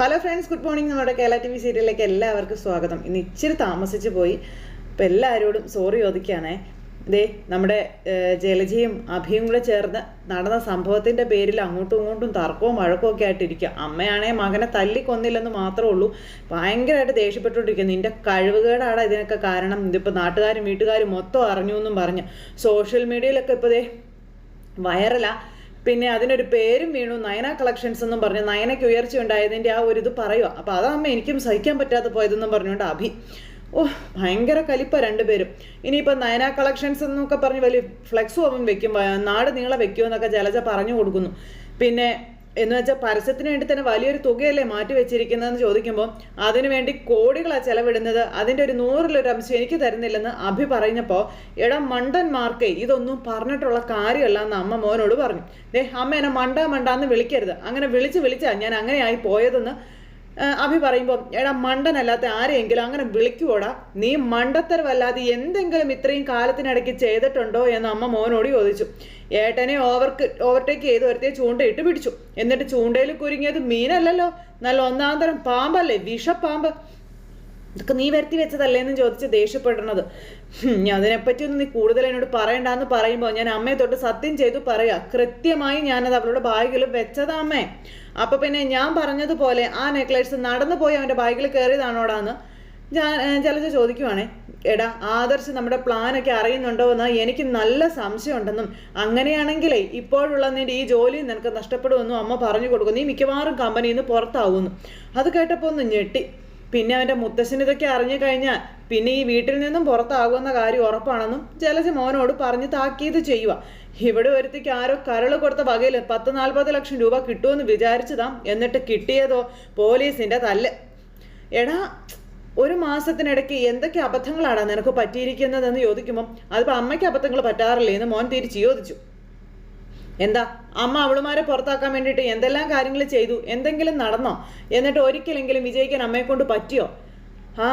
Hello friends good morning നമ്മുടെ Kerala T V സീരിയലിലേക്ക് എല്ലാവർക്കും സ്വാഗതം. ഇന്ന് ഇച്ചിരി താമസിച്ചു പോയി. അപ്പം എല്ലാവരോടും സോറി ചോദിക്കുകയാണേ. ദേ നമ്മുടെ ജലജയും അഭിയും കൂടെ ചേർന്ന് നടന്ന സംഭവത്തിന്റെ പേരിൽ അങ്ങോട്ടും ഇങ്ങോട്ടും തർക്കവും വഴക്കവും ഒക്കെ ആയിട്ടിരിക്കുക. അമ്മയാണേ മകനെ തല്ലിക്കൊന്നില്ലെന്ന് മാത്രമേ ഉള്ളൂ. ഭയങ്കരമായിട്ട് ദേഷ്യപ്പെട്ടുകൊണ്ടിരിക്കുക നിന്റെ കഴിവുകേടാണ് ഇതിനൊക്കെ കാരണം. ഇതിപ്പോൾ നാട്ടുകാരും വീട്ടുകാരും മൊത്തം അറിഞ്ഞു എന്നും പറഞ്ഞ്. സോഷ്യൽ മീഡിയയിലൊക്കെ ഇപ്പോൾ ദേ വൈറലാ പിന്നെ അതിനൊരു പേരും വീണു. നയന കളക്ഷൻസ് എന്നും പറഞ്ഞു. നയനയ്ക്ക് ഉയർച്ച ഉണ്ടായതിന്റെ ആ ഒരു ഇത് പറയുക അപ്പോൾ അതാമ്മ എനിക്കും സഹിക്കാൻ പറ്റാതെ പോയതെന്നും പറഞ്ഞുകൊണ്ട് അഭി. ഓ ഭയങ്കര കലിപ്പ രണ്ടുപേരും. ഇനിയിപ്പോൾ നയന കളക്ഷൻസ് എന്നൊക്കെ പറഞ്ഞ് വലിയ ഫ്ലെക്സും അവൻ വെക്കും. നാട് നീളെ വെക്കുമെന്നൊക്കെ ജലജ പറഞ്ഞു കൊടുക്കുന്നു. പിന്നെ എന്ന് വെച്ചാൽ പരസ്യത്തിന് വേണ്ടി തന്നെ വലിയൊരു തുകയല്ലേ മാറ്റി വെച്ചിരിക്കുന്നതെന്ന് ചോദിക്കുമ്പോൾ അതിനുവേണ്ടി കോടികളാണ് ചെലവിടുന്നത്. അതിന്റെ ഒരു നൂറിലൊരു അംശം എനിക്ക് തരുന്നില്ലെന്ന് അഭി പറഞ്ഞപ്പോൾ എടാ മണ്ടന്മാർക്ക് ഇതൊന്നും പറഞ്ഞിട്ടുള്ള കാര്യമല്ല എന്ന് അമ്മ മോനോട് പറഞ്ഞു. ദേ അമ്മ എന്നെ മണ്ട മണ്ടാന്ന് വിളിക്കരുത്. അങ്ങനെ വിളിച്ച് വിളിച്ചാ ഞാൻ അങ്ങനെയായി പോയതെന്ന് അഭി പറയുമ്പോൾ എടാ മണ്ടനല്ലാത്ത ആരെയെങ്കിലും അങ്ങനെ വിളിക്കുവോടാ? നീ മണ്ടത്തരവല്ലാതെ എന്തെങ്കിലും ഇത്രയും കാലത്തിനിടയ്ക്ക് ചെയ്തിട്ടുണ്ടോ? എന്ന് അമ്മ മോനോട് ചോദിച്ചു. ഏട്ടനെ ഓവർക്ക് ഓവർടേക്ക് ചെയ്ത് ഒരുത്തിയെ ചൂണ്ടയിട്ട് പിടിച്ചു. എന്നിട്ട് ചൂണ്ടയിൽ കുരുങ്ങിയത് മീനല്ലല്ലോ. നല്ല ഒന്നാം തരം പാമ്പല്ലേ വിഷപ്പാമ്പ്. ഇതൊക്കെ നീ വരുത്തി വെച്ചതല്ലേ എന്ന് ചോദിച്ച് ദേഷ്യപ്പെടുന്നത്. ഹും, ഞാൻ അതിനെപ്പറ്റി ഒന്നും നീ കൂടുതൽ എന്നോട് പറയണ്ടെന്ന് പറയുമ്പോൾ ഞാൻ അമ്മയെ തൊട്ട് സത്യം ചെയ്തു പറയാ. കൃത്യമായി ഞാനത് അവളുടെ ബാഗിൽ വെച്ചതാ അമ്മേ. അപ്പൊ പിന്നെ ഞാൻ പറഞ്ഞതുപോലെ ആ നെക്ലേസ് നടന്നു പോയി അവന്റെ ബാഗിൽ കയറിയതാണോടാന്ന് ഞാൻ ജലജ ചോദിക്കുവാണേ. എടാ ആദർശ് നമ്മുടെ പ്ലാനൊക്കെ അറിയുന്നുണ്ടോ എന്ന് എനിക്ക് നല്ല സംശയമുണ്ടെന്നും അങ്ങനെയാണെങ്കിലേ ഇപ്പോഴുള്ള നിന്റെ ഈ ജോലി നിനക്ക് നഷ്ടപ്പെടുമെന്നും അമ്മ പറഞ്ഞു കൊടുക്കും. നീ മിക്കവാറും കമ്പനിയിൽ നിന്ന് പുറത്താവുന്നു അത് കേട്ടപ്പോൾ ഒന്ന് ഞെട്ടി. പിന്നെ അവന്റെ മുത്തശ്ശൻ ഇതൊക്കെ അറിഞ്ഞു കഴിഞ്ഞാൽ പിന്നെ ഈ വീട്ടിൽ നിന്നും പുറത്താകുമെന്ന കാര്യം ഉറപ്പാണെന്നും ജലജ മോനോട് പറഞ്ഞ് താക്കീത് ചെയ്യുക ഇവിടെ ഒരുത്തിക്ക് ആരോ കരൾ കൊടുത്ത വകയിൽ പത്ത് നാൽപ്പത് ലക്ഷം രൂപ കിട്ടുമെന്ന് വിചാരിച്ചതാ. എന്നിട്ട് കിട്ടിയതോ പോലീസിന്റെ തല്ല്. എടാ ഒരു മാസത്തിനിടയ്ക്ക് എന്തൊക്കെ അബദ്ധങ്ങളാണ് നിനക്ക് പറ്റിയിരിക്കുന്നതെന്ന് ചോദിക്കുമ്പം അതിപ്പോൾ അമ്മയ്ക്ക് അബദ്ധങ്ങൾ പറ്റാറില്ലേ എന്ന് മോൻ തിരിച്ച് ചോദിച്ചു. എന്താ അമ്മ അവളുമാരെ പുറത്താക്കാൻ വേണ്ടിയിട്ട് എന്തെല്ലാം കാര്യങ്ങൾ ചെയ്തു? എന്തെങ്കിലും നടന്നോ? എന്നിട്ട് ഒരിക്കലെങ്കിലും വിജയിക്കാൻ അമ്മയെ കൊണ്ട് പറ്റിയോ? ആ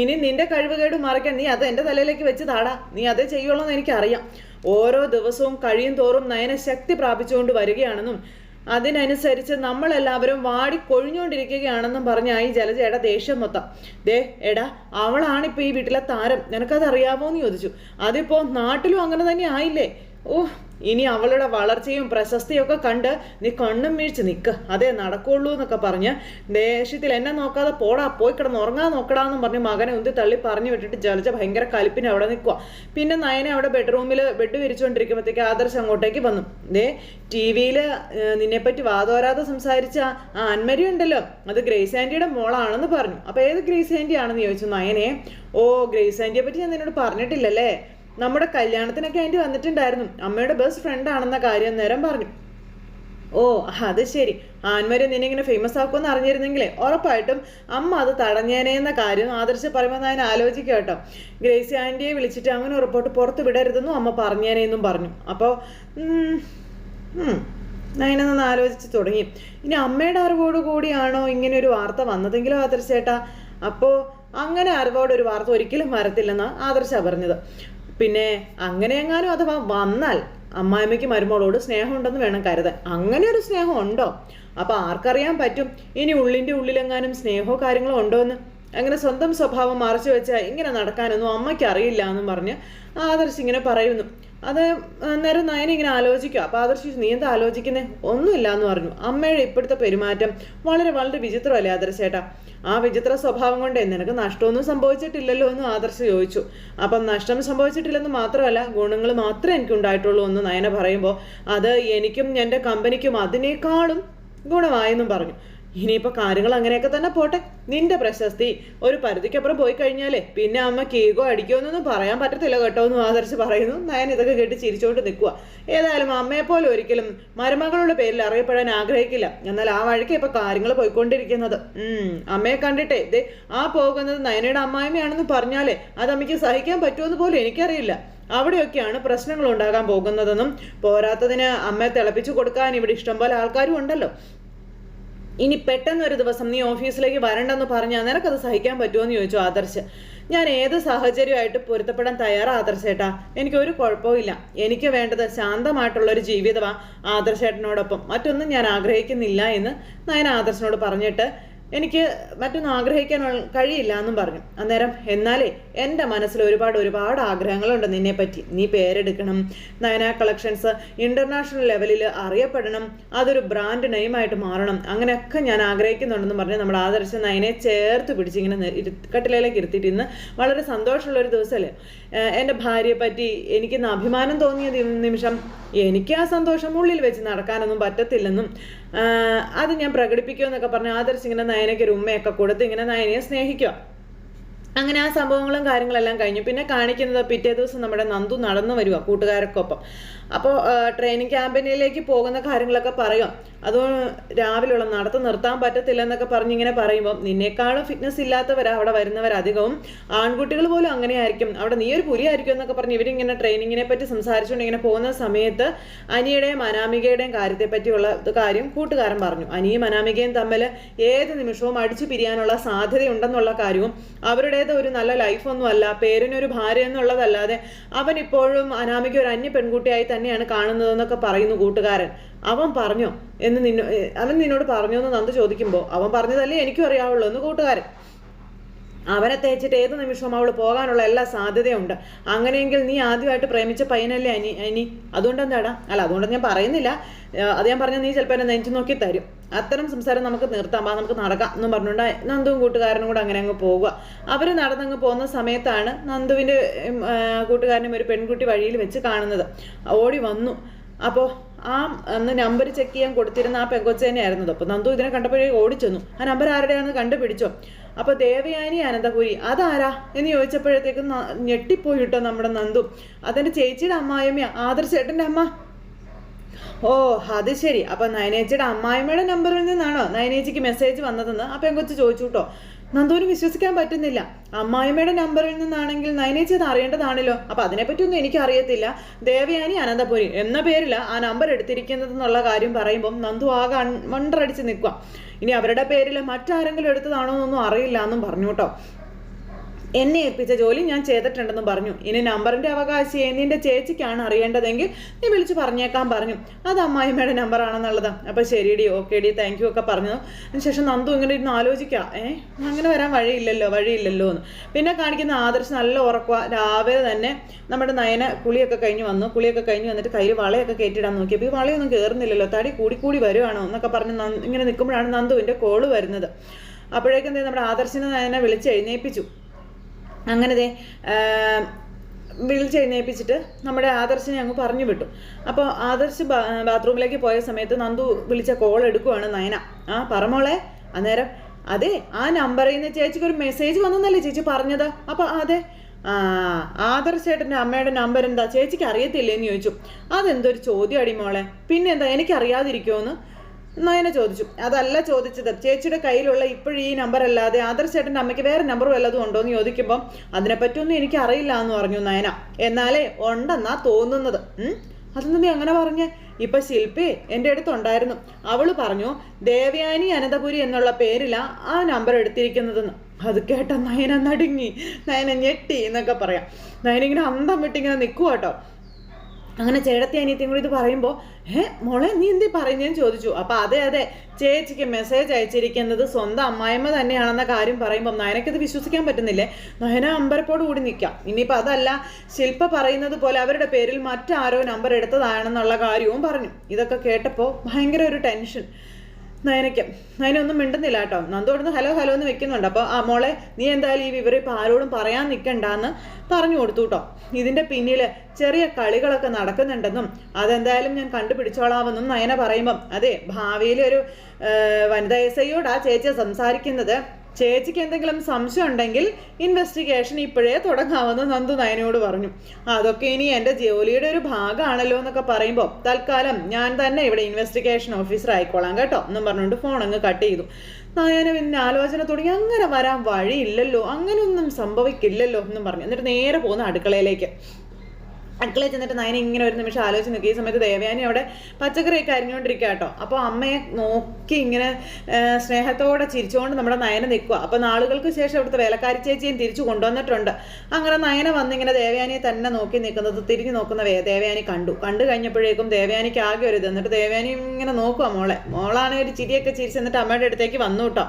ഇനി നിന്റെ കഴിവുകേട് മറയ്ക്കാൻ നീ അത് എന്റെ തലയിലേക്ക് വെച്ച് താടാ നീ അതേ ചെയ്യുള്ളൂ എന്ന് എനിക്കറിയാം. ഓരോ ദിവസവും കഴിയും തോറും നയന ശക്തി പ്രാപിച്ചുകൊണ്ട് വരികയാണെന്നും അതിനനുസരിച്ച് നമ്മളെല്ലാവരും വാടി കൊഴിഞ്ഞുകൊണ്ടിരിക്കുകയാണെന്നും പറഞ്ഞായി ജലജയുടെ ദേഷ്യം മൊത്തം. ദേ എടാ അവളാണിപ്പോൾ ഈ വീട്ടിലെ താരം. നിനക്കത് അറിയാമോ എന്ന് ചോദിച്ചു. അതിപ്പോൾ നാട്ടിലും അങ്ങനെ തന്നെ ആയില്ലേ? ഓ ഇനി അവളുടെ വളർച്ചയും പ്രശസ്തിയൊക്കെ കണ്ട് നീ കണ്ണും വീഴ്ച നിൽക്ക് അതേ നടക്കുള്ളൂ എന്നൊക്കെ പറഞ്ഞ് ദേഷ്യത്തിൽ എന്നെ നോക്കാതെ പോടാ പോയി കിടന്ന് ഉറങ്ങാൻ നോക്കടാന്നും പറഞ്ഞ് മകനെ ഉന്തി തള്ളി പറഞ്ഞു വിട്ടിട്ട് ജലജ ഭയങ്കര കലിപ്പിന് അവിടെ നിൽക്കുക പിന്നെ നയനെ അവിടെ ബെഡ്റൂമിൽ ബെഡ് വിരിച്ചുകൊണ്ടിരിക്കുമ്പോഴത്തേക്ക് ആദർശ് അങ്ങോട്ടേക്ക് വന്നു. ദേ ടി വിയിൽ നിന്നെപ്പറ്റി വാതോരാതെ സംസാരിച്ച ആ അന്മരി ഉണ്ടല്ലോ അത് ഗ്രേസ് ആന്റിയുടെ മോളാണെന്ന് പറഞ്ഞു. അപ്പോൾ ഏത് ഗ്രേസ് ആന്റി ആണെന്ന് ചോദിച്ചു നയനെ. ഓ ഗ്രേസ് ആന്റിയെ പറ്റി ഞാൻ നിന്നോട് പറഞ്ഞിട്ടില്ലല്ലേ? നമ്മുടെ കല്യാണത്തിനൊക്കെ ആന്റി വന്നിട്ടുണ്ടായിരുന്നു. അമ്മയുടെ ബെസ്റ്റ് ഫ്രണ്ട് ആണെന്ന കാര്യം നേരം പറഞ്ഞു. ഓ അത് ശരി. ആൻമര് നിന്നെ ഇങ്ങനെ ഫേമസ് ആക്കുമെന്ന് അറിഞ്ഞിരുന്നെങ്കിലേ ഉറപ്പായിട്ടും അമ്മ അത് തടഞ്ഞേനെ എന്ന കാര്യം ആദർശ് പറയുമ്പോൾ ഞാൻ ആലോചിക്കുക കേട്ടോ. ഗ്രേസി ആന്റിയെ വിളിച്ചിട്ട് അങ്ങനെ റിപ്പോർട്ട് പുറത്ത് വിടരുതെന്നും അമ്മ പറഞ്ഞേനെന്നും പറഞ്ഞു. അപ്പോൾ ഞാനൊന്ന് ആലോചിച്ച് തുടങ്ങി. ഇനി അമ്മയുടെ അറിവോട് കൂടിയാണോ ഇങ്ങനെ ഒരു വാർത്ത വന്നതെങ്കിലും ആദർശേട്ടാ അപ്പോൾ അങ്ങനെ അറിവോട് ഒരു വാർത്ത ഒരിക്കലും വരത്തില്ലെന്ന് ആദർശ പറഞ്ഞത്. പിന്നെ അങ്ങനെ എങ്ങാനും അഥവാ വന്നാൽ അമ്മായിമ്മയ്ക്ക് മരുമോളോട് സ്നേഹമുണ്ടെന്ന് വേണം കരുതാൻ. അങ്ങനെ ഒരു സ്നേഹം ഉണ്ടോ? അപ്പോൾ ആർക്കറിയാൻ പറ്റും ഇനി ഉള്ളിന്റെ ഉള്ളിലെങ്ങാനും സ്നേഹമോ കാര്യങ്ങളോ ഉണ്ടോ എന്ന്? അങ്ങനെ സ്വന്തം സ്വഭാവം മറച്ചു വെച്ചാൽ ഇങ്ങനെ നടക്കാനൊന്നും അമ്മയ്ക്ക് അറിയില്ല എന്നും പറഞ്ഞ് ആദർശ് ഇങ്ങനെ പറയുന്നു. അത് അന്നേരം നയന ഇങ്ങനെ ആലോചിക്കുക. അപ്പോൾ ആദർശ് നീ എന്താ ആലോചിക്കുന്നേ? ഒന്നുമില്ല എന്ന് പറഞ്ഞു. അമ്മയുടെ ഇപ്പോഴത്തെ പെരുമാറ്റം വളരെ വളരെ വിചിത്രമല്ലേ ആദർശേട്ടാ ആ വിചിത്ര സ്വഭാവം കൊണ്ട് നിനക്ക് നഷ്ടമൊന്നും സംഭവിച്ചിട്ടില്ലല്ലോ എന്ന് ആദർശ ചോദിച്ചു. അപ്പം നഷ്ടം സംഭവിച്ചിട്ടില്ലെന്ന് മാത്രമല്ല ഗുണങ്ങൾ മാത്രമേ എനിക്ക് ഉണ്ടായിട്ടുള്ളൂ എന്ന് നയന പറയുമ്പോൾ അത് എനിക്കും എന്റെ കമ്പനിക്കും അതിനേക്കാളും ഗുണമായെന്നും പറഞ്ഞു. ഇനിയിപ്പോൾ കാര്യങ്ങൾ അങ്ങനെയൊക്കെ തന്നെ പോട്ടെ. നിന്റെ പ്രശസ്തി. ഒരു പരിധിക്കപ്പുറം പോയി കഴിഞ്ഞാലേ പിന്നെ അമ്മ കേക്കോ അടിക്കോ എന്നൊന്നും പറയാൻ പറ്റത്തില്ല കേട്ടോ എന്ന് ആദർശ് പറയുന്നു. നയൻ ഇതൊക്കെ കേട്ട് ചിരിച്ചോണ്ട് നിൽക്കുക ഏതായാലും അമ്മയെപ്പോലെ ഒരിക്കലും മരുമകളുടെ പേരിൽ അറിയപ്പെടാൻ ആഗ്രഹിക്കില്ല. എന്നാൽ ആ വഴിക്ക് ഇപ്പൊ കാര്യങ്ങൾ പോയിക്കൊണ്ടിരിക്കുന്നത്. അമ്മയെ കണ്ടിട്ടേ. ദേ ആ പോകുന്നത് നയനയുടെ അമ്മായിമ്മയാണെന്ന് പറഞ്ഞാലേ അത് അമ്മയ്ക്ക് സഹിക്കാൻ പറ്റുമെന്ന് പോലും എനിക്കറിയില്ല. അവിടെയൊക്കെയാണ് പ്രശ്നങ്ങൾ ഉണ്ടാകാൻ പോകുന്നതെന്നും പോരാത്തതിന് അമ്മയെ തിളപ്പിച്ചു കൊടുക്കാൻ ഇവിടെ ഇഷ്ടംപോലെ ആൾക്കാരും ഉണ്ടല്ലോ. ഇനി പെട്ടെന്ന് ഒരു ദിവസം നീ ഓഫീസിലേക്ക് വരണ്ടെന്ന് പറഞ്ഞാൽ നിനക്കത് സഹിക്കാൻ പറ്റുമോ എന്ന് ചോദിച്ചു ആദർശ്. ഞാൻ ഏത് സാഹചര്യമായിട്ട് പൊരുത്തപ്പെടാൻ തയ്യാറാ ആദർശേട്ടാ എനിക്ക് ഒരു കുഴപ്പമില്ല എനിക്ക് വേണ്ടത് ശാന്തമായിട്ടുള്ള ഒരു ജീവിതമാണ് ആദർശേട്ടനോടൊപ്പം മറ്റൊന്നും ഞാൻ ആഗ്രഹിക്കുന്നില്ല എന്ന് നയൻ ആദർശനോട് പറഞ്ഞിട്ട് എനിക്ക് മറ്റൊന്നും ആഗ്രഹിക്കാൻ കഴിയില്ല എന്നും പറഞ്ഞു. അന്നേരം എന്നാലേ എന്റെ മനസ്സിൽ ഒരുപാട് ഒരുപാട് ആഗ്രഹങ്ങളുണ്ട് നിന്നെ പറ്റി നീ പേരെടുക്കണം നയന കളക്ഷൻസ് ഇന്റർനാഷണൽ ലെവലിൽ അറിയപ്പെടണം അതൊരു ബ്രാൻഡ് നെയിമായിട്ട് മാറണം അങ്ങനെയൊക്കെ ഞാൻ ആഗ്രഹിക്കുന്നുണ്ടെന്ന് പറഞ്ഞ് നമ്മുടെ ആദർശ നയനെ ചേർത്ത് പിടിച്ച് ഇങ്ങനെ കട്ടിലേക്ക് ഇരുത്തിയിട്ട് ഇന്ന് വളരെ സന്തോഷമുള്ള ഒരു ദിവസമല്ലേ? എന്റെ ഭാര്യയെ പറ്റി എനിക്കിന്ന് അഭിമാനം തോന്നിയ നിമിഷം എനിക്ക് ആ സന്തോഷം ഉള്ളിൽ വെച്ച് നടക്കാനൊന്നും പറ്റത്തില്ലെന്നും അത് ഞാൻ പ്രകടിപ്പിക്കുമെന്നൊക്കെ പറഞ്ഞ് ആദർശ് ഇങ്ങനെ നയനയ്ക്ക് ഒരു ഉമ്മയൊക്കെ കൊടുത്ത് ഇങ്ങനെ നയനയെ സ്നേഹിക്കുക. അങ്ങനെ ആ സംഭവങ്ങളും കാര്യങ്ങളെല്ലാം കഴിഞ്ഞു. പിന്നെ കാണിക്കുന്നത് പിറ്റേ ദിവസം നമ്മുടെ നന്ദു നടന്നു വരിക കൂട്ടുകാരൊക്കൊപ്പം. അപ്പോൾ ട്രെയിനിങ് ക്യാമ്പിനിലേക്ക് പോകുന്ന കാര്യങ്ങളൊക്കെ പറയും. അത് രാവിലെയുള്ള നടത്തം നിർത്താൻ പറ്റത്തില്ല എന്നൊക്കെ പറഞ്ഞിങ്ങനെ പറയുമ്പോൾ നിന്നേക്കാളും ഫിറ്റ്നസ് ഇല്ലാത്തവർ അവിടെ വരുന്നവരധികവും. ആൺകുട്ടികൾ പോലും അങ്ങനെയായിരിക്കും. അവിടെ നീ ഒരു പുലിയായിരിക്കും എന്നൊക്കെ പറഞ്ഞ് ഇവരിങ്ങനെ ട്രെയിനിങ്ങിനെ പറ്റി സംസാരിച്ചുകൊണ്ട് ഇങ്ങനെ പോകുന്ന സമയത്ത് അനിയുടെയും അനാമികയുടെയും കാര്യത്തെ പറ്റിയുള്ള കാര്യം കൂട്ടുകാരൻ പറഞ്ഞു. അനിയും അനാമികയും തമ്മിൽ ഏത് നിമിഷവും അടിച്ചു പിരിയാനുള്ള സാധ്യതയുണ്ടെന്നുള്ള കാര്യവും അവരുടേത് ഒരു നല്ല ലൈഫൊന്നും അല്ല പേരിനൊരു ഭാര്യ എന്നുള്ളതല്ലാതെ അവൻ ഇപ്പോഴും അനാമിക ഒരു അന്യ പെൺകുട്ടിയായി തന്നെയാണ് കാണുന്നതെന്നൊക്കെ പറയുന്നു കൂട്ടുകാരൻ. അവൻ പറഞ്ഞോ? എന്ന് നിന്നോ അവൻ നിന്നോട് പറഞ്ഞോ എന്ന് നന്ദു ചോദിക്കുമ്പോൾ അവൻ പറഞ്ഞതല്ലേ എനിക്കും അറിയാവുള്ളൂ എന്ന് കൂട്ടുകാരൻ. അവനെ തേച്ചിട്ട് ഏത് നിമിഷവും അവൾ പോകാനുള്ള എല്ലാ സാധ്യതയുണ്ട്. അങ്ങനെയെങ്കിൽ നീ ആദ്യമായിട്ട് പ്രേമിച്ച പയ്യനല്ലേ അനി അനി? അതുകൊണ്ട് എന്താടാ അല്ല അതുകൊണ്ട് ഞാൻ പറയുന്നില്ല. അത് ഞാൻ പറഞ്ഞ നീ ചിലപ്പോൾ എന്നെ നെഞ്ചു നോക്കി തരും. അത്തരം സംസാരം നമുക്ക് നിർത്താം. നമുക്ക് നടക്കാം എന്നും പറഞ്ഞുകൊണ്ട് നന്ദുവും കൂട്ടുകാരനും കൂടെ അങ്ങനെ അങ്ങ് പോവുക. അവർ നടന്നങ്ങ് പോകുന്ന സമയത്താണ് നന്ദുവിന്റെ കൂട്ടുകാരനും ഒരു പെൺകുട്ടി വഴിയിൽ വെച്ച് കാണുന്നത്. ഓടി വന്നു. അപ്പോൾ ആ അന്ന് നമ്പർ ചെക്ക് ചെയ്യാൻ കൊടുത്തിരുന്ന ആ പെങ്കൊച്ചേനെ ആയിരുന്നത് അപ്പോൾ നന്ദു ഇതിനെ കണ്ടപ്പോഴേ ഓടിച്ചെന്നു. ആ നമ്പർ ആരുടെയാണെന്ന് കണ്ടുപിടിച്ചോ? അപ്പോൾ ദേവയാനി അനന്തപുരി അതാരാ? എന്ന് ചോദിച്ചപ്പോഴത്തേക്കും ഞെട്ടിപ്പോയിട്ടോ നമ്മുടെ നന്ദു. അതെന്റെ ചേച്ചിയുടെ അമ്മായിയമ്മ ആദർശേട്ടന്റെ അമ്മ. ഓ അത് ശരി. അപ്പൊ നയനേച്ചിയുടെ അമ്മായിമ്മയുടെ നമ്പറിൽ നിന്നാണോ? നയനേച്ചിക്ക് മെസ്സേജ് വന്നതെന്ന് ആ പെങ്കൊച്ച് ചോദിച്ചു കേട്ടോ നന്ദുവിന് വിശ്വസിക്കാൻ പറ്റുന്നില്ല. അമ്മായിമ്മയുടെ നമ്പറിൽ നിന്നാണെങ്കിൽ നയനേച്ചി അത് അറിയേണ്ടതാണല്ലോ. അപ്പൊ അതിനെപ്പറ്റിയൊന്നും എനിക്ക് അറിയത്തില്ല ദേവയാനി അനന്തപുരി എന്ന പേരില ആ നമ്പർ എടുത്തിരിക്കുന്നത് എന്നുള്ള കാര്യം പറയുമ്പോൾ നന്ദു ആകെ മണ്ടറടിച്ച് നിൽക്കുക ഇനി അവരുടെ പേരിൽ മറ്റാരെങ്കിലും എടുത്തതാണോ എന്നൊന്നും അറിയില്ല എന്നും പറഞ്ഞു കേട്ടോ എന്നെ ഏൽപ്പിച്ച ജോലി ഞാൻ ചെയ്തിട്ടുണ്ടെന്ന് പറഞ്ഞു. ഇനി നമ്പറിന്റെ അവകാശിയെ നിന്റെ ചേച്ചിക്കാണ് അറിയേണ്ടതെങ്കിൽ നീ വിളിച്ച് പറഞ്ഞേക്കാൻ പറഞ്ഞു. അത് അമ്മായിമ്മയുടെ നമ്പറാണെന്നുള്ളത് അപ്പോൾ ശരിയടി ഓക്കെ ഡി താങ്ക് യു ഒക്കെ പറഞ്ഞു അതിനുശേഷം നന്ദു ഇങ്ങനെ ഇരുന്ന് ആലോചിക്കാം. ഏ അങ്ങനെ വരാൻ വഴിയില്ലല്ലോ വഴിയില്ലല്ലോ എന്ന്. പിന്നെ കാണിക്കുന്ന ആദർശ് നല്ല ഉറക്കുക രാവിലെ തന്നെ നമ്മുടെ നയന കുളിയൊക്കെ കഴിഞ്ഞ് വന്നു. കുളിയൊക്കെ കഴിഞ്ഞ് വന്നിട്ട് കയ്യിൽ വളയൊക്കെ കയറ്റിടാൻ നോക്കിയപ്പോൾ ഈ വളയൊന്നും കയറുന്നില്ലല്ലോ തടി കൂടി കൂടി വരുവാണോ എന്നൊക്കെ പറഞ്ഞ് ഇങ്ങനെ നിൽക്കുമ്പോഴാണ് നന്ദുവിന്റെ കോൾ വരുന്നത്. അപ്പോഴേക്കും നമ്മുടെ ആദർശിനെ നയനെ വിളിച്ച് എഴുന്നേൽപ്പിച്ചു അങ്ങനെ ദേ വിളിച്ചെഴുന്നേൽപ്പിച്ചിട്ട് നമ്മുടെ ആദർശിനെ അങ്ങ് പറഞ്ഞു വിട്ടു. അപ്പോൾ ആദർശ് ബാത്റൂമിലേക്ക് പോയ സമയത്ത് നന്ദു വിളിച്ച കോൾ എടുക്കുവാണ് നയന. ആ പറമോളെ അന്നേരം അതെ ആ നമ്പറിൽ നിന്ന് ചേച്ചിക്ക് ഒരു മെസ്സേജ് വന്നെന്നല്ലേ ചേച്ചി പറഞ്ഞത്? അപ്പോൾ അതെ. ആ ആദർശേട്ടന്റെ അമ്മയുടെ നമ്പർ എന്താ? ചേച്ചിക്ക് അറിയത്തില്ലേ എന്ന് ചോദിച്ചു. അതെന്തൊരു ചോദ്യം അടിമോളെ പിന്നെന്താ എനിക്കറിയാതിരിക്കുമോ നയന ചോദിച്ചു. അതല്ല ചോദിച്ചത്. ചേച്ചിയുടെ കയ്യിലുള്ള ഇപ്പോഴും ഈ നമ്പർ അല്ലാതെ ആദർശേട്ടന്റെ അമ്മയ്ക്ക് വേറെ നമ്പർ വല്ലതും ഉണ്ടോ എന്ന് ചോദിക്കുമ്പോൾ അതിനെപ്പറ്റിയൊന്നും എനിക്ക് അറിയില്ല എന്ന് പറഞ്ഞു നയന. എന്നാലേ ഉണ്ടെന്നാ തോന്നുന്നത്. അതൊന്നും നീ അങ്ങനെ പറഞ്ഞേ? ഇപ്പൊ ശില്പി എന്റെ അടുത്തുണ്ടായിരുന്നു. അവൾ പറഞ്ഞു ദേവയാനി അനന്തപുരി എന്നുള്ള പേരിലാ ആ നമ്പർ എടുത്തിരിക്കുന്നതെന്ന്. അത് കേട്ട നയന നടുങ്ങി. നയന ഞെട്ടി എന്നൊക്കെ പറയാം. നയനിങ്ങനെ അന്തം വിട്ടിങ്ങനെ നിൽക്കുക കേട്ടോ. അങ്ങനെ ചേട്ടത്തി അനിയത്തിയും കൂടി ഇത് പറയുമ്പോൾ ഏ മോളെ നീ എന്തി പറയുന്നതെന്ന് ചോദിച്ചു. അപ്പം അതെ അതെ ചേച്ചിക്ക് മെസ്സേജ് അയച്ചിരിക്കുന്നത് സ്വന്തം അമ്മായിമ്മ തന്നെയാണെന്ന കാര്യം പറയുമ്പോൾ നയനക്കത് വിശ്വസിക്കാൻ പറ്റുന്നില്ലേ? നയന അമ്പരപ്പോട് കൂടി നിൽക്കാം ഇനിയിപ്പോൾ അതല്ല ശില്പ പറയുന്നത് പോലെ അവരുടെ പേരിൽ മറ്റാരോ നമ്പർ എടുത്തതാണെന്നുള്ള കാര്യവും പറഞ്ഞു. ഇതൊക്കെ കേട്ടപ്പോൾ ഭയങ്കര ഒരു ടെൻഷൻ നയനയ്ക്ക്. നയനൊന്നും മിണ്ടുന്നില്ല കേട്ടോ. നന്ദു അവിടുന്ന് ഹലോ ഹലോ എന്ന് വെക്കുന്നുണ്ട്. അപ്പോൾ ആ മോളെ നീ എന്തായാലും ഈ വിവരം ഇപ്പോൾ ആരോടും പറയാൻ നിൽക്കണ്ടെന്ന് പറഞ്ഞു കൊടുത്തു കേട്ടോ. ഇതിന്റെ പിന്നിൽ ചെറിയ കളികളൊക്കെ നടക്കുന്നുണ്ടെന്നും അതെന്തായാലും ഞാൻ കണ്ടുപിടിച്ചോളാമെന്നും നയന പറയുമ്പം. അതെ ഭാവിയിൽ ഒരു വനിതാ എസ് ഐയോടാ ചേച്ചിയെ സംസാരിക്കുന്നത്. ചേച്ചിക്ക് എന്തെങ്കിലും സംശയം ഉണ്ടെങ്കിൽ ഇൻവെസ്റ്റിഗേഷൻ ഇപ്പോഴേ തുടങ്ങാമെന്ന് നന്ദു നയനോട് പറഞ്ഞു. അതൊക്കെ ഇനി എന്റെ ജോലിയുടെ ഒരു ഭാഗമാണല്ലോ എന്നൊക്കെ പറയുമ്പോൾ തൽക്കാലം ഞാൻ തന്നെ ഇവിടെ ഇൻവെസ്റ്റിഗേഷൻ ഓഫീസർ ആയിക്കോളാം കേട്ടോ എന്നും പറഞ്ഞുകൊണ്ട് ഫോൺ അങ്ങ് കട്ട് ചെയ്തു. നയന പിന്നെ ആലോചന തുടങ്ങി. അങ്ങനെ വരാൻ വഴിയില്ലല്ലോ. അങ്ങനെയൊന്നും സംഭവിക്കില്ലല്ലോ എന്നും പറഞ്ഞു. എന്നിട്ട് നേരെ പോകുന്ന അടുക്കളയിലേക്ക്. അടുക്കളയിൽ ചെന്നിട്ട് നയന ഇങ്ങനെ ഒരു നിമിഷം ആലോചിച്ച് നിൽക്കുക ഈ സമയത്ത് ദേവയാനി അവിടെ പച്ചക്കറിയൊക്കെ അരിഞ്ഞുകൊണ്ടിരിക്കുക കേട്ടോ. അപ്പോൾ അമ്മയെ നോക്കി ഇങ്ങനെ സ്നേഹത്തോടെ ചിരിച്ചുകൊണ്ട് നമ്മുടെ നയന നിൽക്കുക അപ്പോൾ നാളുകൾക്ക് ശേഷം അവിടുത്തെ വേലക്കാരി ചേച്ചിയും തിരിച്ചു കൊണ്ടുവന്നിട്ടുണ്ട്. അങ്ങനെ നയന വന്നിങ്ങനെ ദേവയാനിയെ തന്നെ നോക്കി നിൽക്കുന്നത് തിരിഞ്ഞു നോക്കുന്ന ദേവയാനി കണ്ടു. കണ്ടു കഴിഞ്ഞപ്പോഴേക്കും ദേവയാനിക്ക് ആകെ ഒരു ഇത്. എന്നിട്ട് ദേവയാനി ഇങ്ങനെ നോക്കുക മോളെ. മോളാണെങ്കിൽ ഒരു ചിരിയൊക്കെ ചിരിച്ച് എന്നിട്ട് അമ്മയുടെ അടുത്തേക്ക് വന്നു കേട്ടോ.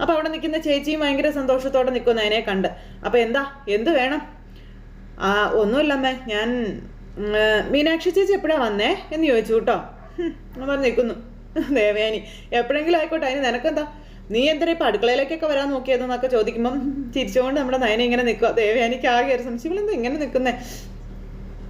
അപ്പോൾ അവിടെ നിൽക്കുന്ന ചേച്ചിയും ഭയങ്കര സന്തോഷത്തോടെ നിൽക്കും നയനെ കണ്ട്. അപ്പോൾ എന്താ? എന്ത് വേണം? ആ ഒന്നുമില്ലമ്മേ ഞാൻ മീനാക്ഷി ചേച്ചി എപ്പോഴാ വന്നേ എന്ന് ചോദിച്ചു കേട്ടോ. ഞാൻ പറഞ്ഞ് നിൽക്കുന്നു. ദേവയാനി എപ്പോഴെങ്കിലും ആയിക്കോട്ടെ അതിന് നിനക്കെന്താ? നീ എന്തിനാ ഇപ്പം അടുക്കളയിലേക്കൊക്കെ വരാൻ നോക്കിയതെന്നൊക്കെ ചോദിക്കുമ്പം ചിരിച്ചുകൊണ്ട് നമ്മുടെ നയന ഇങ്ങനെ നിൽക്കുക ദേവയാനിക്ക് ആകെ ഒരു സംശയം ഇങ്ങനെ നിൽക്കുന്നേ?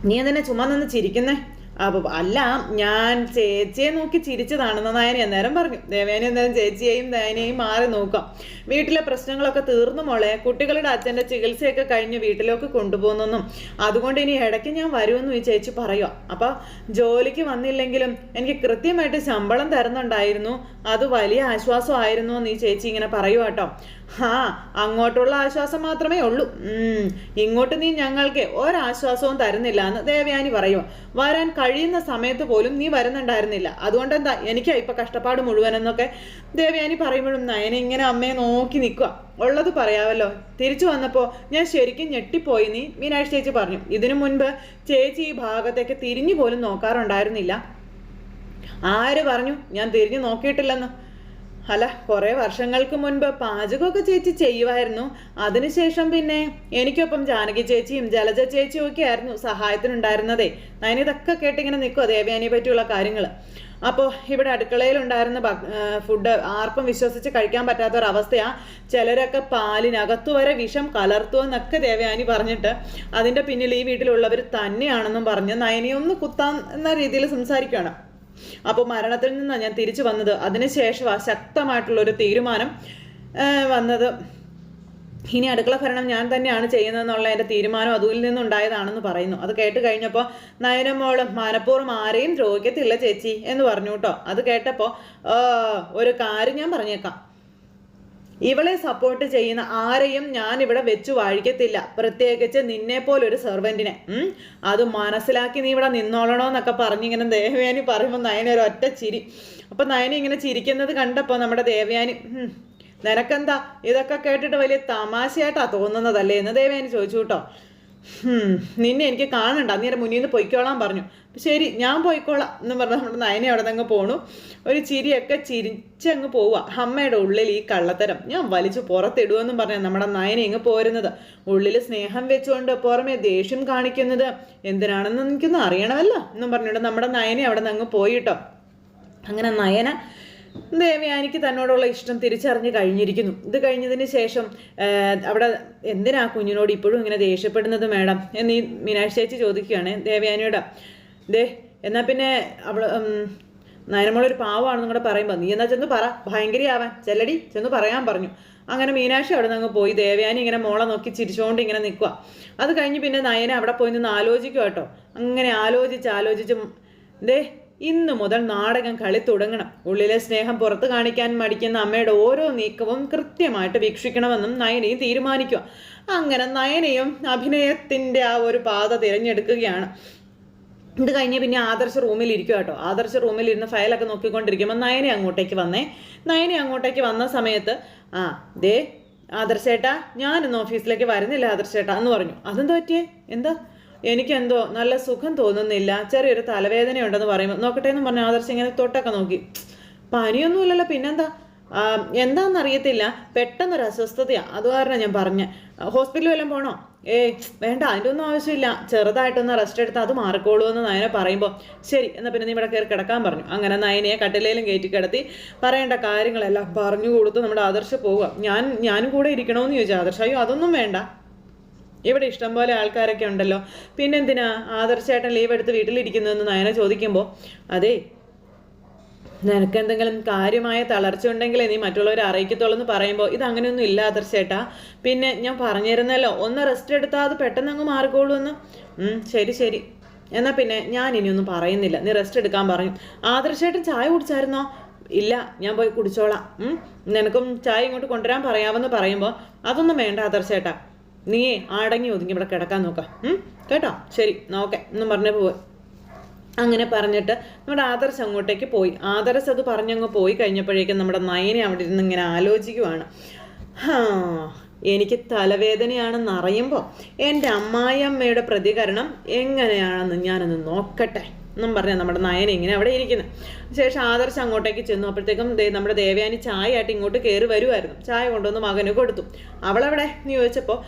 നീ എന്തിനാ ചുമ്മാ നിന്ന് ചിരിക്കുന്നേ? അപ്പൊ അല്ല ഞാൻ ചേച്ചിയെ നോക്കി ചിരിച്ചതാണെന്ന് നയനി അന്നേരം പറഞ്ഞു. ദേവേനി അന്നേരം ചേച്ചിയെയും ദയനെയും മാറി നോക്കാം. വീട്ടിലെ പ്രശ്നങ്ങളൊക്കെ തീർന്നു മോളെ. കുട്ടികളുടെ അച്ഛന്റെ ചികിത്സയൊക്കെ കഴിഞ്ഞ് വീട്ടിലേക്ക് കൊണ്ടുപോകുന്നെന്നും. അതുകൊണ്ട് ഇനി ഇടയ്ക്ക് ഞാൻ വരുമെന്നും ഈ ചേച്ചി പറയുക അപ്പോൾ ജോലിക്ക് വന്നില്ലെങ്കിലും എനിക്ക് കൃത്യമായിട്ട് ശമ്പളം തരുന്നുണ്ടായിരുന്നു. അത് വലിയ ആശ്വാസമായിരുന്നു എന്ന് ഈ ചേച്ചി ഇങ്ങനെ പറയുക കേട്ടോ ആ അങ്ങോട്ടുള്ള ആശ്വാസം മാത്രമേ ഉള്ളൂ. ഇങ്ങോട്ട് നീ ഞങ്ങൾക്ക് ഒരാശ്വാസവും തരുന്നില്ല എന്ന് ദേവയാനി പറയുക വരാൻ കഴിയുന്ന സമയത്ത് പോലും നീ വരുന്നുണ്ടായിരുന്നില്ല. അതുകൊണ്ട് എന്താ എനിക്കാ ഇപ്പൊ കഷ്ടപ്പാട് മുഴുവൻ എന്നൊക്കെ ദേവയാനി പറയുമ്പോഴും നയന ഇങ്ങനെ അമ്മയെ നോക്കി നിൽക്കുക ഉള്ളത് പറയാമല്ലോ തിരിച്ചു വന്നപ്പോൾ ഞാൻ ശരിക്കും ഞെട്ടിപ്പോയി നീ. മീനാക്ഷി ചേച്ചി പറഞ്ഞു ഇതിനു മുൻപ് ചേച്ചി ഈ ഭാഗത്തേക്ക് തിരിഞ്ഞു പോലും നോക്കാറുണ്ടായിരുന്നില്ല. ആര് പറഞ്ഞു ഞാൻ തിരിഞ്ഞു നോക്കിയിട്ടില്ലെന്ന്. അല്ല കുറേ വർഷങ്ങൾക്ക് മുൻപ് പാചകമൊക്കെ ചേച്ചി ചെയ്യുമായിരുന്നു അതിനുശേഷം പിന്നെ എനിക്കൊപ്പം ജാനകി ചേച്ചിയും ജലജ ചേച്ചിയും ഒക്കെ ആയിരുന്നു സഹായത്തിനുണ്ടായിരുന്നതേ. ഞാൻ ഇതൊക്കെ കേട്ടിങ്ങനെ നിൽക്കുമോ ദേവയാനിയെ പറ്റിയുള്ള കാര്യങ്ങൾ അപ്പോൾ ഇവിടെ അടുക്കളയിലുണ്ടായിരുന്ന ഫുഡ് ആർക്കും വിശ്വസിച്ച് കഴിക്കാൻ പറ്റാത്ത ഒരു അവസ്ഥയാ ചിലരൊക്കെ പാലിനകത്തു വരെ വിഷം കലർത്തു എന്നൊക്കെ ദേവയാനി പറഞ്ഞിട്ട് അതിന്റെ പിന്നിൽ ഈ വീട്ടിലുള്ളവർ തന്നെയാണെന്നും പറഞ്ഞ് നയനിയൊന്ന് കുത്താൻ എന്ന രീതിയിൽ സംസാരിക്കുകയാണ് അപ്പോൾ മരണത്തിൽ നിന്നാണ് ഞാൻ തിരിച്ചു വന്നത്. അതിനുശേഷം ആ ശക്തമായിട്ടുള്ള ഒരു തീരുമാനം വന്നത്. ഇനി അടുക്കള ഭരണം ഞാൻ തന്നെയാണ് ചെയ്യുന്നതെന്നുള്ള എന്റെ തീരുമാനം അതിൽ നിന്നുണ്ടായതാണെന്ന് പറയുന്നു. അത് കേട്ട് കഴിഞ്ഞപ്പോൾ നയനമോളും മനഃപൂർവം ആരെയും ദ്രോഹിക്കത്തില്ല ചേച്ചി എന്ന് പറഞ്ഞു കേട്ടോ അത് കേട്ടപ്പോൾ ഒരു കാര്യം ഞാൻ പറഞ്ഞേക്കാം. ഇവളെ സപ്പോർട്ട് ചെയ്യുന്ന ആരെയും ഞാൻ ഇവിടെ വെച്ചു വാഴിക്കത്തില്ല. പ്രത്യേകിച്ച് നിന്നെ പോലൊരു സെർവന്റിനെ. അത് മനസ്സിലാക്കി നീ ഇവിടെ നിന്നോളണമെന്നൊക്കെ പറഞ്ഞ് ഇങ്ങനെ ദേവയാനി പറയുമ്പോൾ നയന ഒരു ഒറ്റ ചിരി. അപ്പം നയന ഇങ്ങനെ ചിരിക്കുന്നത് കണ്ടപ്പോൾ നമ്മുടെ ദേവയാനി നിനക്കെന്താ? ഇതൊക്കെ കേട്ടിട്ട് വലിയ തമാശയായിട്ടാണ് തോന്നുന്നതല്ലേ? എന്ന് ദേവയാനി ചോദിച്ചു കേട്ടോ. നിന്നെ എനിക്ക് കാണണ്ട. നീ മുന്നിൽ നിന്ന് പൊയ്ക്കോളാൻ പറഞ്ഞു. ശരി ഞാൻ പോയിക്കോളാം എന്ന് പറഞ്ഞ് നമ്മുടെ നയനെ അവിടെ നിന്ന് പോണു. ഒരു ചിരിയൊക്കെ ചിരിച്ചങ്ങ് പോവുക. അമ്മയുടെ ഉള്ളിൽ ഈ കള്ളത്തരം. ഞാൻ വലിച്ചു പുറത്തിടുമെന്നും പറഞ്ഞ നമ്മുടെ നയനെ ഇങ്ങ് പോരുന്നത്. ഉള്ളിൽ സ്നേഹം വെച്ചുകൊണ്ട് പുറമെ ദേഷ്യം കാണിക്കുന്നത് എന്തിനാണെന്ന് എനിക്കൊന്നും അറിയണമല്ലോ എന്നും പറഞ്ഞുകൊണ്ട് നമ്മുടെ നയനെ അവിടെ നിന്ന് അങ്ങ് പോയിട്ടോ അങ്ങനെ നയന ദേവയാനിക്ക് തന്നോടുള്ള ഇഷ്ടം തിരിച്ചറിഞ്ഞ് കഴിഞ്ഞിരിക്കുന്നു. ഇത് കഴിഞ്ഞതിന് ശേഷം അവിടെ എന്തിനാ കുഞ്ഞിനോട് ഇപ്പോഴും ഇങ്ങനെ ദേഷ്യപ്പെടുന്നത് മേഡം? എന്ന് ഈ മീനാക്ഷി ചേച്ചി ചോദിക്കുകയാണ് ദേവയാനിയോട് ദേ എന്നാൽ പിന്നെ അവൾ നയനമോളൊരു പാവമാണെന്നും കൂടെ പറയുമ്പോൾ നീ എന്നാ ചെന്ന് പറ ഭയങ്കരയാവാൻ. ചെല്ലടി ചെന്ന് പറയാൻ പറഞ്ഞു. അങ്ങനെ മീനാക്ഷി അവിടെ നിന്ന് പോയി. ദേവയാനി ഇങ്ങനെ മോളെ നോക്കി ചിരിച്ചുകൊണ്ട് ഇങ്ങനെ നിൽക്കുക അത് കഴിഞ്ഞ് പിന്നെ നയന അവിടെ പോയി നിന്ന് ആലോചിക്കുക കേട്ടോ. അങ്ങനെ ആലോചിച്ച് ആലോചിച്ച് ദേ ഇന്ന് മുതൽ നാടകം കളി തുടങ്ങണം. ഉള്ളിലെ സ്നേഹം പുറത്തു കാണിക്കാൻ മടിക്കുന്ന അമ്മയുടെ ഓരോ നീക്കവും കൃത്യമായിട്ട് വീക്ഷിക്കണമെന്നും നയനയും തീരുമാനിക്കുക. അങ്ങനെ നയനയും അഭിനയത്തിന്റെ ആ ഒരു പാത തിരഞ്ഞെടുക്കുകയാണ്. ഇത് കഴിഞ്ഞ് പിന്നെ ആദർശ റൂമിൽ ഇരിക്കുക കേട്ടോ. ആദർശ റൂമിൽ ഇരുന്ന് ഫയലൊക്കെ നോക്കിക്കൊണ്ടിരിക്കുമ്പോൾ നയനെ അങ്ങോട്ടേക്ക് വന്നേ. നയനെ അങ്ങോട്ടേക്ക് വന്ന സമയത്ത് ആ ദേ ആദർശേട്ടാ ഞാനിന്ന് ഓഫീസിലേക്ക് വരുന്നില്ല ആദർശേട്ടാ എന്ന് പറഞ്ഞു. അതെന്താ പറ്റിയേ? എന്താ? എനിക്കെന്തോ നല്ല സുഖം തോന്നുന്നില്ല. ചെറിയൊരു തലവേദനയുണ്ടെന്ന് പറയുമ്പോൾ നോക്കട്ടെ എന്ന് പറഞ്ഞ ആദർശം ഇങ്ങനെ തൊട്ടൊക്കെ നോക്കി. പനിയൊന്നുമില്ലല്ലോ പിന്നെന്താ? എന്താണെന്നറിയത്തില്ല പെട്ടെന്നൊരു അസ്വസ്ഥതയാണ് അത് കാരണം ഞാൻ പറഞ്ഞ. ഹോസ്പിറ്റലിൽ വല്ലതും പോണോ? ഏയ് വേണ്ട അതിന്റെ ഒന്നും ആവശ്യമില്ല. ചെറുതായിട്ടൊന്ന് റെസ്റ്റ് എടുത്ത് അത് മാറിക്കോളൂ എന്ന് നയനെ പറയുമ്പോൾ ശരി എന്നാൽ പിന്നെ നീ ഇവിടെ കയറി കിടക്കാൻ പറഞ്ഞു. അങ്ങനെ നയനയെ കട്ടിലേലും കയറ്റി കിടത്തി പറയേണ്ട കാര്യങ്ങളെല്ലാം പറഞ്ഞു കൊടുത്ത് നമ്മുടെ ആദർശ പോവുക. ഞാൻ ഞാനും കൂടെ ഇരിക്കണമെന്ന് ചോദിച്ചു. ആദർശ അയ്യോ അതൊന്നും വേണ്ട. ഇവിടെ ഇഷ്ടംപോലെ ആൾക്കാരൊക്കെ ഉണ്ടല്ലോ. പിന്നെന്തിനാ ആദർശേട്ടൻ ലീവ് എടുത്ത് വീട്ടിലിരിക്കുന്നതെന്ന് നയന ചോദിക്കുമ്പോൾ അതെ നിനക്ക് എന്തെങ്കിലും കാര്യമായ തളർച്ച ഉണ്ടെങ്കിൽ നീ മറ്റുള്ളവരെ അറിയിക്കത്തുള്ളൂ എന്ന് പറയുമ്പോൾ ഇത് അങ്ങനെയൊന്നും ഇല്ല ആദർശേട്ടാ. പിന്നെ ഞാൻ പറഞ്ഞിരുന്നല്ലോ ഒന്ന് റെസ്റ്റ് എടുത്താൽ അത് പെട്ടെന്ന് അങ്ങ് മാറിക്കോളൂ എന്ന്. ശരി ശരി. എന്നാൽ പിന്നെ ഞാൻ ഇനിയൊന്നും പറയുന്നില്ല. നീ റെസ്റ്റ് എടുക്കാൻ പറയും ആദർശേട്ടൻ ചായ കുടിച്ചായിരുന്നോ? ഇല്ല ഞാൻ പോയി കുടിച്ചോളാം. നിനക്കും ചായ ഇങ്ങോട്ട് കൊണ്ടുവരാൻ പറയാമെന്ന് പറയുമ്പോൾ അതൊന്നും വേണ്ട ആദർശേട്ടാ. നീ അടങ്ങി ഒതുങ്ങി ഇവിടെ കിടക്കാൻ നോക്കാം. കേട്ടോ? ശരി നോക്കെ എന്നും പറഞ്ഞേ പോയി അങ്ങനെ പറഞ്ഞിട്ട് നമ്മുടെ ആദർശ് അങ്ങോട്ടേക്ക് പോയി. ആദർശ് അത് പറഞ്ഞങ്ങ് പോയി കഴിഞ്ഞപ്പോഴേക്കും നമ്മുടെ നയനെ അവിടെ ഇരുന്ന് ഇങ്ങനെ ആലോചിക്കുവാണ്. ഹാ എനിക്ക് തലവേദനയാണെന്ന് അറിയുമ്പോൾ എന്റെ അമ്മായിയമ്മയുടെ പ്രതികരണം എങ്ങനെയാണെന്ന് ഞാനൊന്ന് നോക്കട്ടെ. എന്നും പറഞ്ഞാൽ നമ്മുടെ നയന ഇങ്ങനെ അവിടെ ഇരിക്കുന്നത് ശേഷം ആദർശ് അങ്ങോട്ടേക്ക് ചെന്നു. അപ്പോഴത്തേക്കും നമ്മുടെ ദേവയാനി ചായ ആയിട്ട് ഇങ്ങോട്ട് കയറി വരുമായിരുന്നു ചായ കൊണ്ടുവന്ന് മകന് കൊടുത്തു. അവളവിടെ? എന്ന് ചോദിച്ചപ്പോൾ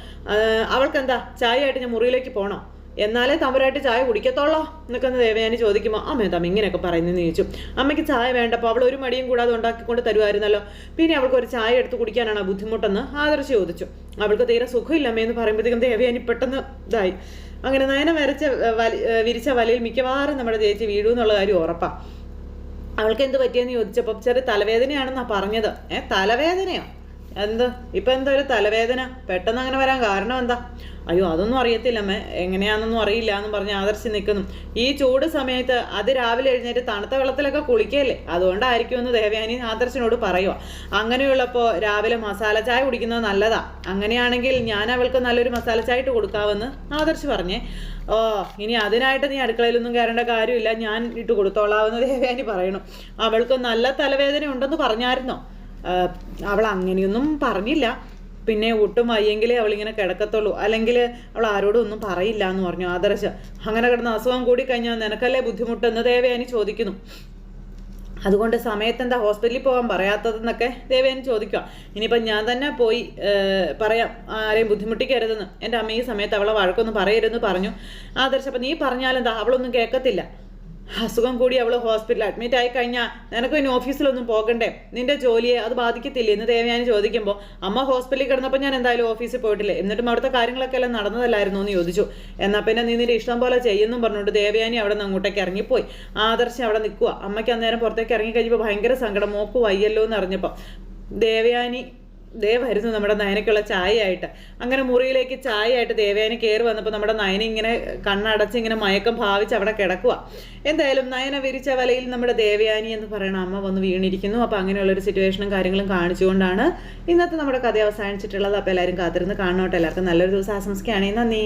അവൾക്ക് എന്താ ചായ ആയിട്ട് ഞാൻ മുറിയിലേക്ക് പോകണോ എന്നാലേ തമ്പുരായിട്ട് ചായ കുടിക്കത്തോളോ എന്നൊക്കെ ഒന്ന് ദേവയാനി ചോദിക്കുമ്പോൾ അമ്മ തമ്മ ഇങ്ങനെയൊക്കെ പറയുന്നതെന്ന് ചോദിച്ചു. അമ്മയ്ക്ക് ചായ വേണ്ടപ്പോൾ അവൾ ഒരു മടിയും കൂടാതെ ഉണ്ടാക്കിക്കൊണ്ട് തരുമായിരുന്നല്ലോ പിന്നെ അവൾക്ക് ഒരു ചായ എടുത്ത് കുടിക്കാനാണ് ബുദ്ധിമുട്ടെന്ന്? ആദർശ് ചോദിച്ചു. അവൾക്ക് തീരെ സുഖമില്ലമ്മേ എന്ന് പറയുമ്പോഴത്തേക്കും ദേവയാനി പെട്ടെന്ന് ഇതായി. അങ്ങനെ നയന വരച്ച വിരിച്ച വലയിൽ മിക്കവാറും നമ്മുടെ ചേച്ചി വീഴും എന്നുള്ള കാര്യം ഉറപ്പാണ് അവൾക്ക് എന്ത് പറ്റിയെന്ന് ചോദിച്ചപ്പോൾ ചെറിയ തലവേദനയാണെന്നാ പറഞ്ഞത്. ഏഹ് തലവേദനയോ? എന്ത്? ഇപ്പം എന്താ ഒരു തലവേദന? പെട്ടെന്ന് അങ്ങനെ വരാൻ കാരണം എന്താ? അയ്യോ അതൊന്നും അറിയത്തില്ല അമ്മേ. എങ്ങനെയാണെന്നൊന്നും അറിയില്ല എന്ന് പറഞ്ഞ് ആദർശി നിൽക്കുന്നു ഈ ചൂട് സമയത്ത് അത് രാവിലെ എഴുന്നേറ്റ് തണുത്ത വെള്ളത്തിലൊക്കെ കുളിക്കല്ലേ? അതുകൊണ്ടായിരിക്കും എന്ന് ദേവയാനി ആദർശിനോട് പറയുക അങ്ങനെയുള്ളപ്പോൾ രാവിലെ മസാല ചായ കുടിക്കുന്നത് നല്ലതാ. അങ്ങനെയാണെങ്കിൽ ഞാൻ അവൾക്ക് നല്ലൊരു മസാല ചായ ഇട്ട് കൊടുക്കാമെന്ന് ആദർശ് പറഞ്ഞേ. ഓ ഇനി അതിനായിട്ട് നീ അടുക്കളയിലൊന്നും കയറേണ്ട കാര്യമില്ല. ഞാൻ ഇട്ട് കൊടുത്തോളാമെന്ന് ദേവയാനി പറയണു അവൾക്ക് നല്ല തലവേദന ഉണ്ടെന്ന് പറഞ്ഞായിരുന്നോ? അവൾ അങ്ങനെയൊന്നും പറഞ്ഞില്ല. പിന്നെ ഒട്ടും വയ്യെങ്കിലേ അവളിങ്ങനെ കിടക്കത്തുള്ളൂ. അല്ലെങ്കിൽ അവൾ ആരോടും ഒന്നും പറയില്ല എന്ന് പറഞ്ഞു. ആദർശ അങ്ങനെ കിടന്ന് അസുഖം കൂടി കഴിഞ്ഞാൽ നിനക്കല്ലേ ബുദ്ധിമുട്ടെന്ന് ദേവയാനി ചോദിക്കുന്നു. അതുകൊണ്ട് സമയത്ത് എന്താ ഹോസ്പിറ്റലിൽ പോകാൻ പറയാത്തതെന്നൊക്കെ ദേവേൻ ചോദിക്കുക. ഇനിയിപ്പം ഞാൻ തന്നെ പോയി പറയാം. ആരെയും ബുദ്ധിമുട്ടിക്കരുതെന്ന്. എന്റെ അമ്മ ഈ സമയത്ത് അവളെ വഴക്കൊന്നും പറയരുതെന്ന് പറഞ്ഞു. ആദർശ് അപ്പം നീ പറഞ്ഞാലെന്താ? അവളൊന്നും കേൾക്കത്തില്ല. അസുഖം കൂടി അവൾ ഹോസ്പിറ്റലിൽ അഡ്മിറ്റ് ആയി കഴിഞ്ഞാൽ നിനക്ക് പിന്നെ ഓഫീസിലൊന്നും പോകണ്ടേ? നിന്റെ ജോലിയെ അത് ബാധിക്കത്തില്ലേ? എന്ന് ദേവയാനി ചോദിക്കുമ്പോൾ അമ്മ ഹോസ്പിറ്റലിൽ കിടന്നപ്പോൾ ഞാൻ എന്തായാലും ഓഫീസിൽ പോയിട്ടില്ലേ. എന്നിട്ടും അവിടുത്തെ കാര്യങ്ങളൊക്കെ എല്ലാം നടന്നതല്ലായിരുന്നു? എന്ന് ചോദിച്ചു. എന്നാൽ പിന്നെ നീ നിന്റെ ഇഷ്ടം പോലെ ചെയ്യുന്നു പറഞ്ഞുകൊണ്ട് ദേവയാനി അവിടെ നിന്ന് അങ്ങോട്ടേക്ക് ഇറങ്ങിപ്പോയി. ആദർശം അവിടെ നിൽക്കുക അമ്മയ്ക്ക് അന്നേരം പുറത്തേക്ക് ഇറങ്ങി കഴിഞ്ഞപ്പോൾ ഭയങ്കര സങ്കടം. മോക്ക് വയ്യല്ലോ എന്ന് അറിഞ്ഞപ്പോൾ ദേവയാനി ദേവായിരുന്നു നമ്മുടെ നയനയ്ക്കുള്ള ചായയായിട്ട്. അങ്ങനെ മുറിയിലേക്ക് ചായയായിട്ട് ദേവയാനി കയറി വന്നപ്പോൾ നമ്മുടെ നയന ഇങ്ങനെ കണ്ണടച്ച് ഇങ്ങനെ മയക്കം ഭാവിച്ച് അവിടെ കിടക്കുക എന്തായാലും നയന വിരിച്ച വലയിൽ നമ്മുടെ ദേവയാനി എന്ന് പറയുന്ന അമ്മ വന്ന് വീണിരിക്കുന്നു. അപ്പോൾ അങ്ങനെയുള്ളൊരു സിറ്റുവേഷനും കാര്യങ്ങളും കാണിച്ചുകൊണ്ടാണ് ഇന്നത്തെ നമ്മുടെ കഥ അവസാനിച്ചിട്ടുള്ളത്. അപ്പോൾ എല്ലാവരും കാത്തിരുന്ന് കാണണോട്ടെ. എല്ലാവർക്കും നല്ലൊരു ദിവസം ആശംസിക്കുകയാണെങ്കിൽ നന്ദി.